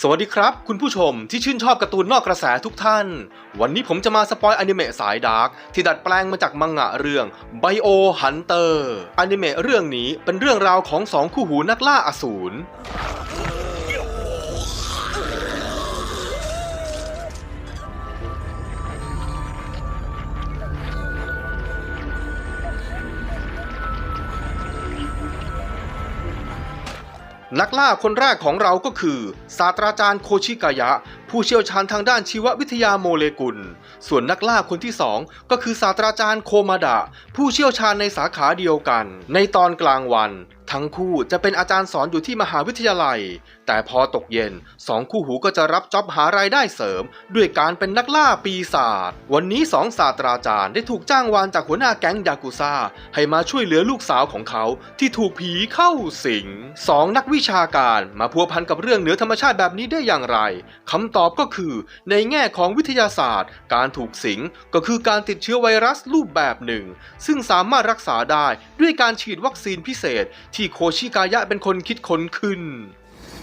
สวัสดีครับ คุณผู้ชมที่ชื่นชอบการ์ตูนนอกกระแสทุกท่าน วันนี้ผมจะมาสปอยอนิเมะสายดาร์กที่ดัดแปลงมาจากมังงะเรื่อง Bio Hunter อนิเมะเรื่องนี้เป็นเรื่องราวของสองคู่หูนักล่าอสูร นักล่าคนแรกของเราก็คือ ศาสตราจารย์โคชิกายะ ผู้เชี่ยวชาญทางด้านชีววิทยาโมเลกุล ส่วนนักล่าคนที่สองก็คือศาสตราจารย์โคมาดะ ผู้เชี่ยวชาญในสาขาเดียวกัน ในตอนกลางวัน ทั้งคู่จะเป็นอาจารย์สอนอยู่ที่มหาวิทยาลัยแต่พอตกเย็นสองคู่หูก็จะรับจ็อบหารายได้เสริม ด้วยการเป็นนักล่าปีศาจวันนี้สองศาสตราจารย์ได้ถูกจ้างวานจากหัวหน้าแก๊งยากุซ่า ให้มาช่วยเหลือลูกสาวของเขาที่ถูกผีเข้าสิงสองนักวิชาการมาพัวพันกับเรื่องเหนือธรรมชาติแบบนี้ได้อย่างไรคำตอบก็คือ ในแง่ของวิทยาศาสตร์ การถูกสิงก็คือการติดเชื้อไวรัสรูปแบบหนึ่ง ซึ่งสามารถรักษาได้ด้วยการฉีดวัคซีนพิเศษ ที่โคชิกายะเป็นคนคิดค้นขึ้น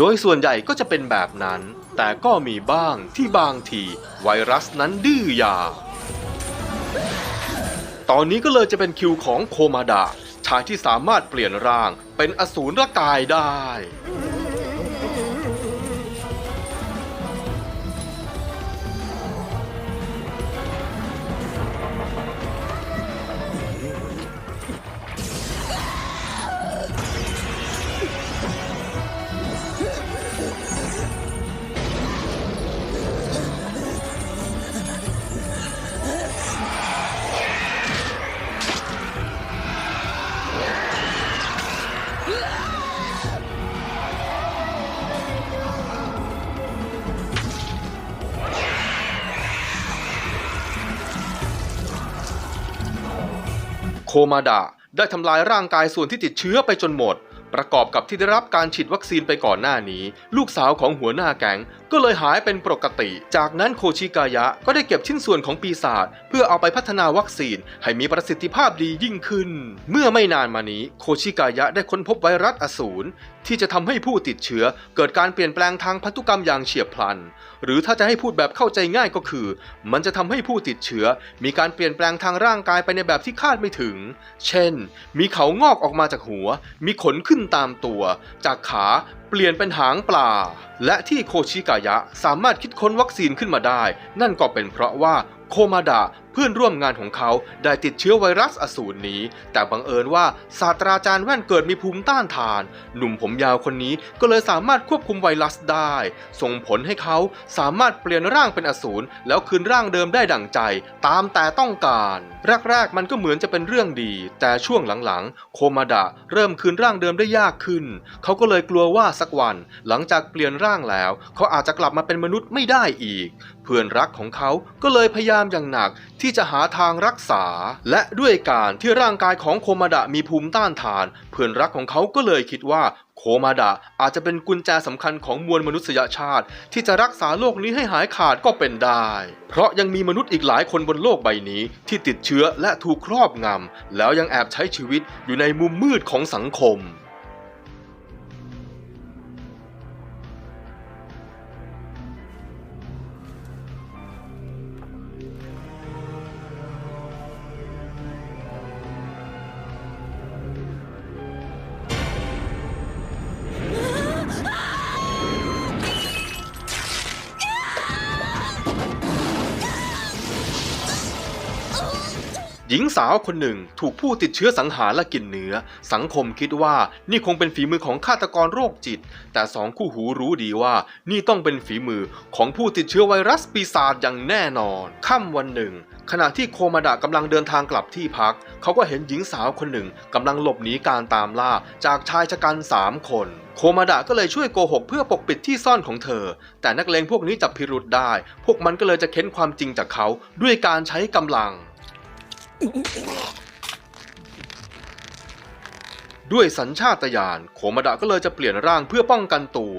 โดยส่วนใหญ่ก็จะเป็นแบบนั้น แต่ก็มีบ้างที่บางที ไวรัสนั้นดื้อยา ตอนนี้ก็เลยจะเป็นคิวของโคมาดะชายที่สามารถเปลี่ยนร่างเป็นอสูรกายได้ โคมาดะได้ทำลายร่างกายส่วนที่ติดเชื้อไปจนหมด ประกอบกับที่ได้รับการฉีดวัคซีนไปก่อนหน้านี้ ลูกสาวของหัวหน้าแก๊งก็เลยหายเป็นปกติ จากนั้นโคชิกายะก็ได้เก็บชิ้นส่วนของปีศาจเพื่อเอาไปพัฒนาวัคซีนให้มีประสิทธิภาพดียิ่งขึ้น เมื่อไม่นานมานี้โคชิกายะได้ค้นพบไวรัสอสูรที่จะทำให้ผู้ติดเชื้อเกิดการเปลี่ยนแปลงทางพันธุกรรมอย่างเฉียบพลันหรือถ้าจะให้พูดแบบเข้าใจง่ายก็คือ มันจะทำให้ผู้ติดเชื้อ มีการเปลี่ยนแปลงทางร่างกายไปในแบบที่คาดไม่ถึง เช่น มีเขางอกออกมาจากหัว มีขนขึ้นตามตัว จากขาเปลี่ยนเป็นหางปลา และที่โคชิกายะสามารถคิดค้นวัคซีนขึ้นมาได้ นั่นก็เป็นเพราะว่าโคมาดะเพื่อนร่วมงานของเขาได้ติดเชื้อไวรัสอสูรนี้ แต่บังเอิญว่าศาสตราจารย์แว่นเกิดมีภูมิต้านทาน หนุ่มผมยาวคนนี้ก็เลยสามารถควบคุมไวรัสได้ ส่งผลให้เขาสามารถเปลี่ยนร่างเป็นอสูรแล้วคืนร่างเดิมได้ดั่งใจ ตามแต่ต้องการ แรกๆมันก็เหมือนจะเป็นเรื่องดี แต่ช่วงหลังๆ โคมาดะเริ่มคืนร่างเดิมได้ยากขึ้น เขาก็เลยกลัวว่าสักวัน หลังจากเปลี่ยนร่างแล้ว เขาอาจจะกลับมาเป็นมนุษย์ไม่ได้อีก เพื่อนรักของเขาก็เลยพยายามอย่างหนักที่ที่จะหาทางรักษา และด้วยการที่ร่างกายของโคมาดะมีภูมิต้านทาน เพื่อนรักของเขาก็เลยคิดว่าโคมาดะอาจจะเป็นกุญแจสำคัญของมวลมนุษยชาติ ที่จะรักษาโลกนี้ให้หายขาดก็เป็นได้ เพราะยังมีมนุษย์อีกหลายคนบนโลกใบนี้ ที่ติดเชื้อและถูกครอบงำแล้วยังแอบใช้ชีวิตอยู่ในมุมมืดของสังคม หญิงสาวคนหนึ่งถูกผู้ติดเชื้อสังหารและกินเนื้อ สังคมคิดว่านี่คงเป็นฝีมือของฆาตกรโรคจิต แต่สองคู่หูรู้ดีว่า นี่ต้องเป็นฝีมือของผู้ติดเชื้อไวรัสปีศาจอย่างแน่นอน ค่ำวันหนึ่ง ขณะที่โคมาดะกำลังเดินทางกลับที่พัก เขาก็เห็นหญิงสาวคนหนึ่งกำลังหลบหนีการตามล่าจากชายชะกันสามคนโคมาดะก็เลยช่วยโกหกเพื่อปกปิดที่ซ่อนของเธอ แต่นักเลงพวกนี้จับพิรุษได้ พวกมันก็เลยจะเค้นความจริงจากเขาด้วยการใช้กำลัง ด้วยสัญชาตญาณโคมาดะก็เลยจะเปลี่ยนร่างเพื่อป้องกันตัว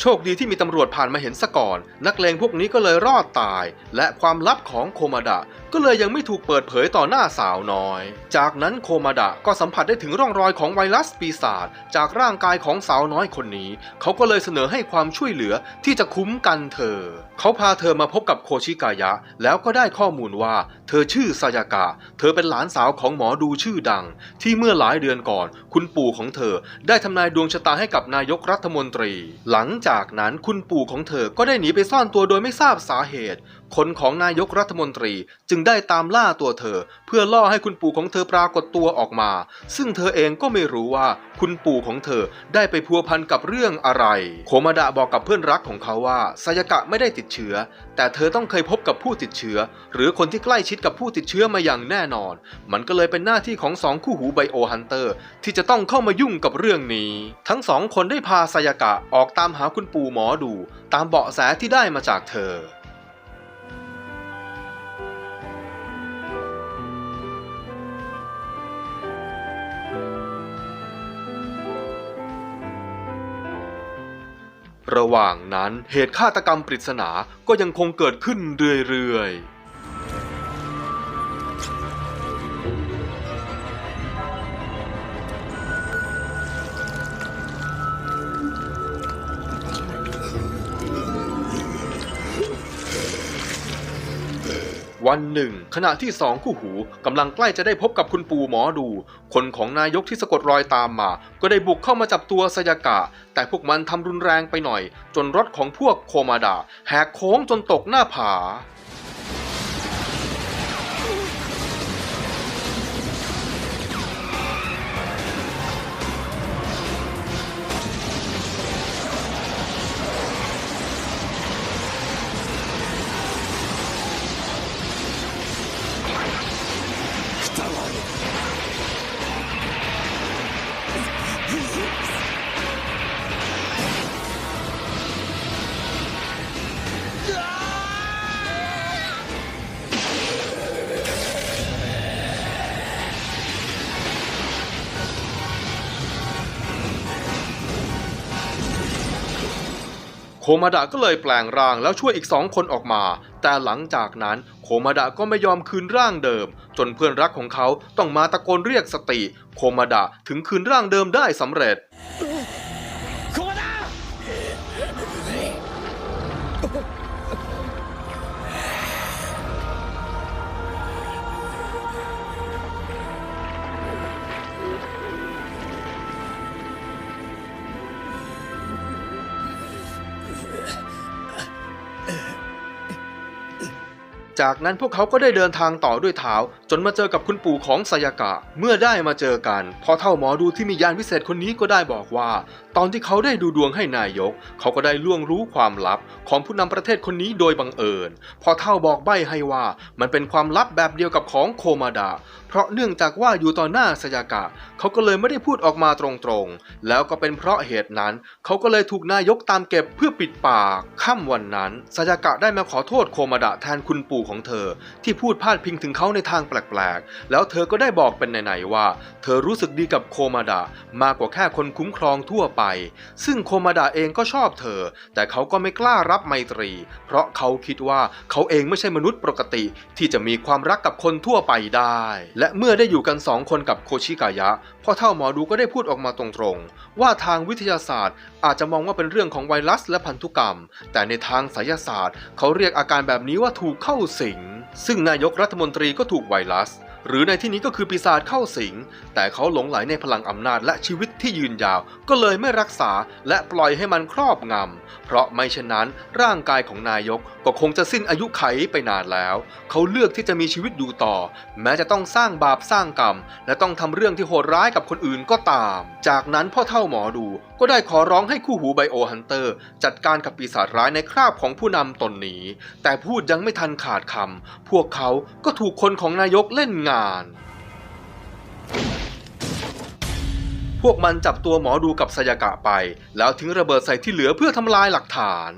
โชคดีที่มีตำรวจผ่านมาเห็นซะก่อน นักเลงพวกนี้ก็เลยรอดตาย และความลับของโคมาดะก็เลยยังไม่ถูกเปิดเผยต่อหน้าสาวน้อย จากนั้นโคมาดะก็สัมผัสได้ถึงร่องรอยของไวรัสปีศาจจากร่างกายของสาวน้อยคนนี้ เขาก็เลยเสนอให้ความช่วยเหลือที่จะคุ้มกันเธอ เขาพาเธอมาพบกับโคชิกายะ แล้วก็ได้ข้อมูลว่า เธอชื่อซายากะ เธอเป็นหลานสาวของหมอดูชื่อดัง ที่เมื่อหลายเดือนก่อน คุณปู่ของเธอ ได้ทำนายดวงชะตาให้กับนายกรัฐมนตรี หลังจากนั้นคุณปู่ของเธอก็ได้หนีไปซ่อนตัวโดยไม่ทราบสาเหตุคนของนายกรัฐมนตรีจึงได้ตามล่าตัวเธอ เพื่อล่อให้คุณปู่ของเธอปรากฏตัวออกมา ซึ่งเธอเองก็ไม่รู้ว่าคุณปู่ของเธอได้ไปพัวพันกับเรื่องอะไร โคมาดะบอกกับเพื่อนรักของเขาว่าซายากะไม่ได้ติดเชื้อ แต่เธอต้องเคยพบกับผู้ติดเชื้อ หรือคนที่ใกล้ชิดกับผู้ติดเชื้อมาอย่างแน่นอน มันก็เลยเป็นหน้าที่ของสองคู่หูไบโอฮันเตอร์ ที่จะต้องเข้ามายุ่งกับเรื่องนี้ ทั้งสองคนได้พาซายากะออกตามหาคุณปู่หมอดู ตามเบาะแสที่ได้มาจากเธอ ระหว่างนั้นเหตุฆาตกรรมปริศนาก็ยังคงเกิดขึ้นเรื่อยๆ วันหนึ่ง ขณะที่สองคู่หูกำลังใกล้จะได้พบกับคุณปู่หมอดู คนของนายกที่สะกดรอยตามมา ก็ได้บุกเข้ามาจับตัวสยากะ แต่พวกมันทำรุนแรงไปหน่อย จนรถของพวกโคมาดาแหกโค้งจนตกหน้าผา โคมาดะก็เลยแปลงร่างแล้วช่วยอีกสองคนออกมา แต่หลังจากนั้นโคมาดะก็ไม่ยอมคืนร่างเดิม จนเพื่อนรักของเขาต้องมาตะโกนเรียกสติ โคมาดะถึงคืนร่างเดิมได้สำเร็จ จากนั้นพวกเขาก็ได้เดินทางต่อด้วยเท้า จนมาเจอกับคุณปู่ของสายากะ เมื่อได้มาเจอกันพอเท่าหมอดูที่มียานวิเศษคนนี้ก็ได้บอกว่า ตอนที่เขาได้ดูดวงให้นายก เขาก็ได้ล่วงรู้ความลับ ของผู้นำประเทศคนนี้โดยบังเอิญพอเท่าบอกใบ้ให้ว่ามันเป็นความลับแบบเดียวกับของโคมาดาเพราะเนื่องจากว่าอยู่ต่อหน้าสยากะ เขาก็เลยไม่ได้พูดออกมาตรงๆ แล้วก็เป็นเพราะเหตุนั้น เขาก็เลยถูกนายกตามเก็บเพื่อปิดปาก ค่ำวันนั้นสยากะได้มาขอโทษโคมาดะแทนคุณปู่ของเธอ ที่พูดพาดพิงถึงเขาในทางแปลกๆ แล้วเธอก็ได้บอกเป็นไหนๆว่า ธอรู้สึกดีกับโคมาดะมากกว่าแค่คนคุ้มครองทั่วไป ซึ่งโคมาดะเองก็ชอบเธอ แต่เขาก็ไม่กล้ารับไมตรี เพราะเขาคิดว่าเขาเองไม่ใช่มนุษย์ปกติ ที่จะมีความรักกับคนทั่วไปได้ และเมื่อได้อยู่กันสองคนกับโคชิกายะพ่อเท่าหมอดูก็ได้พูดออกมาตรงๆ ว่าทางวิทยาศาสตร์ อาจจะมองว่าเป็นเรื่องของไวรัสและพันธุกรรม แต่ในทางไสยศาสตร์ เขาเรียกอาการแบบนี้ว่าถูกเข้าสิง ซึ่งนายกรัฐมนตรีก็ถูกไวรัส หรือในที่นี้ก็คือปีศาจเข้าสิง แต่เขาหลงไหลในพลังอำนาจและชีวิตที่ยืนยาว ก็เลยไม่รักษาและปล่อยให้มันครอบงำ เพราะไม่เช่นนั้นร่างกายของนายกก็คงจะสิ้นอายุไขไปนานแล้ว เขาเลือกที่จะมีชีวิตอยู่ต่อ แม้จะต้องสร้างบาปสร้างกรรม และต้องทำเรื่องที่โหดร้ายกับคนอื่นก็ตาม จากนั้นพ่อเท่าหมอดูก็ได้ขอร้องให้คู่หูไบโอฮันเตอร์ จัดการกับปีศาจร้ายในคราบของผู้นำตนนี้ แต่พูดยังไม่ทันขาดคำพวกเขาก็ถูกคนของนายกเล่นงาน พวกมันจับตัวหมอดูกับสยากะไป แล้วทิ้งระเบิดใส่ที่เหลือเพื่อทำลายหลักฐาน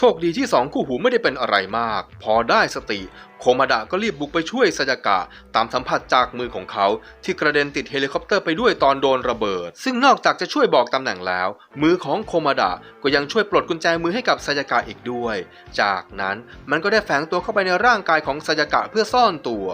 โชคดีที่สองคู่หูไม่ได้เป็นอะไรมาก พอได้สติ โคมาดะก็รีบบุกไปช่วยสยากะ ตามสัมผัสจากมือของเขา ที่กระเด็นติดเฮลิคอปเตอร์ไปด้วยตอนโดนระเบิด ซึ่งนอกจากจะช่วยบอกตำแหน่งแล้ว มือของโคมาดะก็ยังช่วยปลดกุญแจมือให้กับสยากะอีกด้วย จากนั้นมันก็ได้แฝงตัวเข้าไปในร่างกายของสยากะเพื่อซ่อนตัว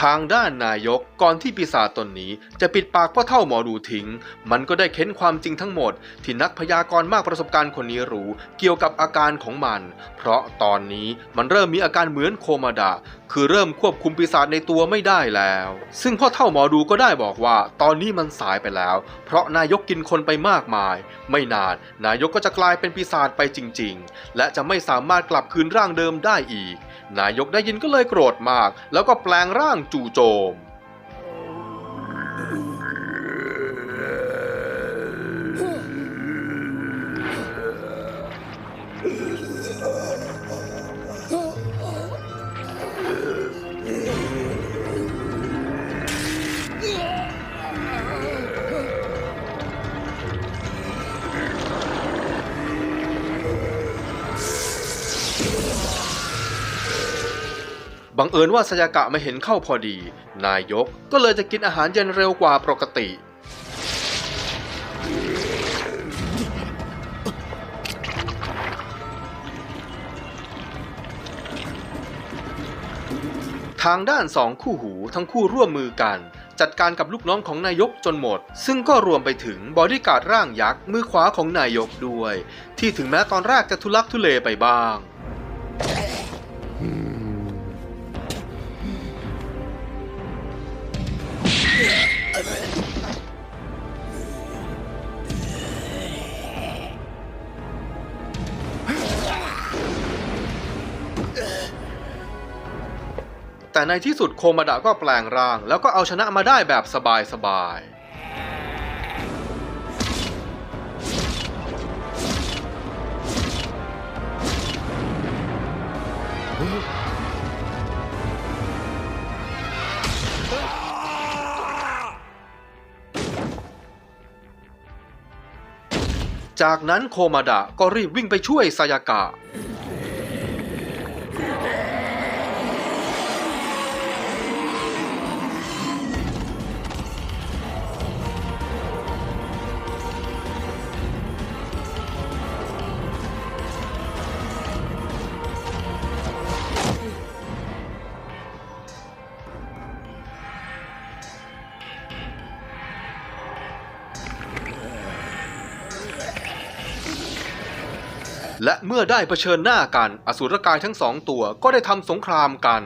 ทางด้านนายกก่อนที่ปีศาจตนนี้ จะปิดปากพ่อเท่าหมอดูทิ้ง มันก็ได้เค้นความจริงทั้งหมด ที่นักพยากรณ์มากประสบการณ์คนนี้รู้ เกี่ยวกับอาการของมัน เพราะตอนนี้มันเริ่มมีอาการเหมือนโคมาดะคือเริ่มควบคุมปีศาจในตัวไม่ได้แล้ว ซึ่งพ่อเท่าหมอดูก็ได้บอกว่า ตอนนี้มันสายไปแล้ว เพราะนายกกินคนไปมากมาย ไม่นานนายกก็จะกลายเป็นปีศาจไปจริง ๆ และจะไม่สามารถกลับคืนร่างเดิมได้อีก นายกได้ยินก็เลยโกรธมาก แล้วก็แปลงร่างจู่โจม บังเอิญว่าสยากะมาเห็นเข้าพอดี นายกก็เลยจะกินอาหารเย็นเร็วกว่าปกติ ทางด้านสองคู่หูทั้งคู่ร่วมมือกัน จัดการกับลูกน้องของนายกจนหมด ซึ่งก็รวมไปถึงบอดี้การ์ดร่างยักษ์มือขวาของนายกด้วย ที่ถึงแม้ตอนแรกจะทุลักทุเลไปบ้าง แต่ในที่สุดโคมาดะก็แปลงร่าง แล้วก็เอาชนะมาได้แบบสบายๆจากนั้นโคมาดะก็รีบวิ่งไปช่วยซายากะ และเมื่อได้เผชิญหน้ากันอสุรกายทั้งสองตัวก็ได้ทำสงครามกัน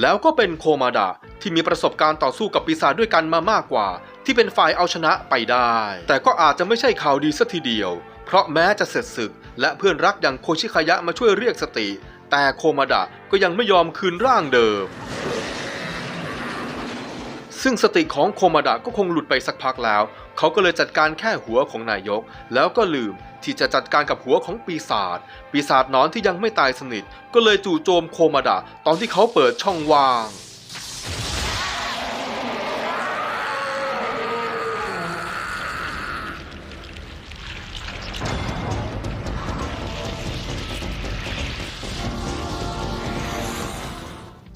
แล้วก็เป็นโคมาดะที่มีประสบการณ์ต่อสู้กับปีศาจด้วยกันมามากกว่า ที่เป็นฝ่ายเอาชนะไปได้ แต่ก็อาจจะไม่ใช่ข่าวดีสัทีเดียว เพราะแม้จะเสร็จศึก และเพื่อนรักอย่างโคชิคายะมาช่วยเรียกสติ แต่โคมาดะก็ยังไม่ยอมคืนร่างเดิม ซึ่งสติของโคมาดะก็คงหลุดไปสักพักแล้ว เขาก็เลยจัดการแค่หัวของนายก แล้วก็ลืมที่จะจัดการกับหัวของปีศาจ ปีศาจนอนที่ยังไม่ตายสนิท ก็เลยจู่โจมโคมาดะตอนที่เขาเปิดช่องว่าง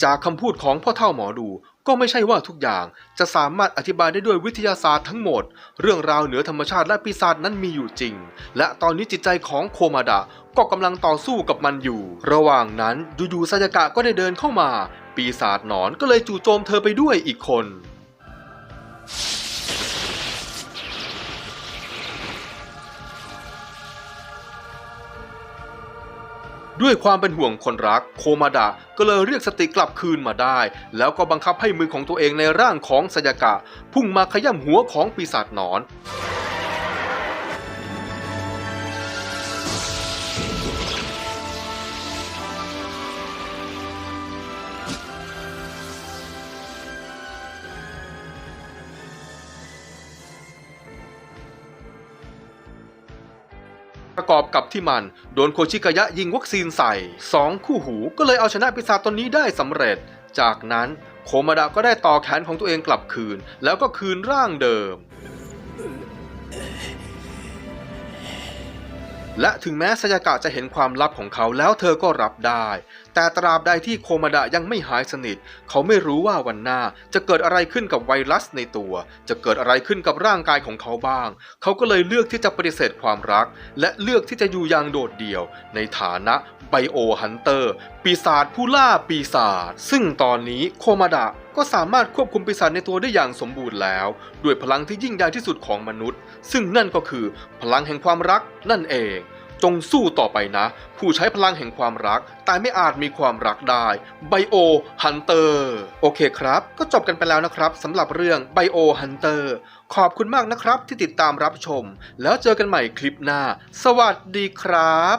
จากคำพูดของพ่อเท่าหมอดู ก็ไม่ใช่ว่าทุกอย่างจะสามารถอธิบายได้ด้วยวิทยาศาสตร์ทั้งหมด เรื่องราวเหนือธรรมชาติและปีศาจนั้นมีอยู่จริง และตอนนี้จิตใจของโคมาดะก็กำลังต่อสู้กับมันอยู่ ระหว่างนั้นอยู่ๆซายากะก็ได้เดินเข้ามา ปีศาจหนอนก็เลยจู่โจมเธอไปด้วยอีกคน ด้วยความเป็นห่วงคนรักโคมาดะก็เลยเรียกสติกลับคืนมาได้ แล้วก็บังคับให้มือของตัวเองในร่างของสยากะ พุ่งมาขย้ำหัวของปีศาจหนอน ประกอบกับที่มัน โดนโคชิกายะยิงวัคซีนใส่สองคู่หูก็เลยเอาชนะปีศาจตนนี้ได้สำเร็จ จากนั้นโคมาดะก็ได้ต่อแขนของตัวเองกลับคืน แล้วก็คืนร่างเดิม และถึงแม้สยากะจะเห็นความลับของเขาแล้วเธอก็รับได้ แต่ตราบใดที่โคมาดะยังไม่หายสนิท เขาไม่รู้ว่าวันหน้าจะเกิดอะไรขึ้นกับไวรัสในตัว จะเกิดอะไรขึ้นกับร่างกายของเขาบ้าง เขาก็เลยเลือกที่จะปฏิเสธความรัก และเลือกที่จะอยู่อย่างโดดเดี่ยว ในฐานะไบโอฮันเตอร์ ปีศาจผู้ล่าปีศาจซึ่งตอนนี้โคมาดะก็สามารถควบคุมปีศาจในตัวได้อย่างสมบูรณ์แล้ว ด้วยพลังที่ยิ่งใหญ่ที่สุดของมนุษย์ ซึ่งนั่นก็คือพลังแห่งความรักนั่นเอง จงสู้ต่อไปนะ ผู้ใช้พลังแห่งความรัก แต่ไม่อาจมีความรักได้ไบโอฮันเตอร์โอเคครับ ก็จบกันไปแล้วนะครับสำหรับเรื่องไบโอฮันเตอร์ขอบคุณมากนะครับที่ติดตามรับชม แล้วเจอกันใหม่คลิปหน้า สวัสดีครับ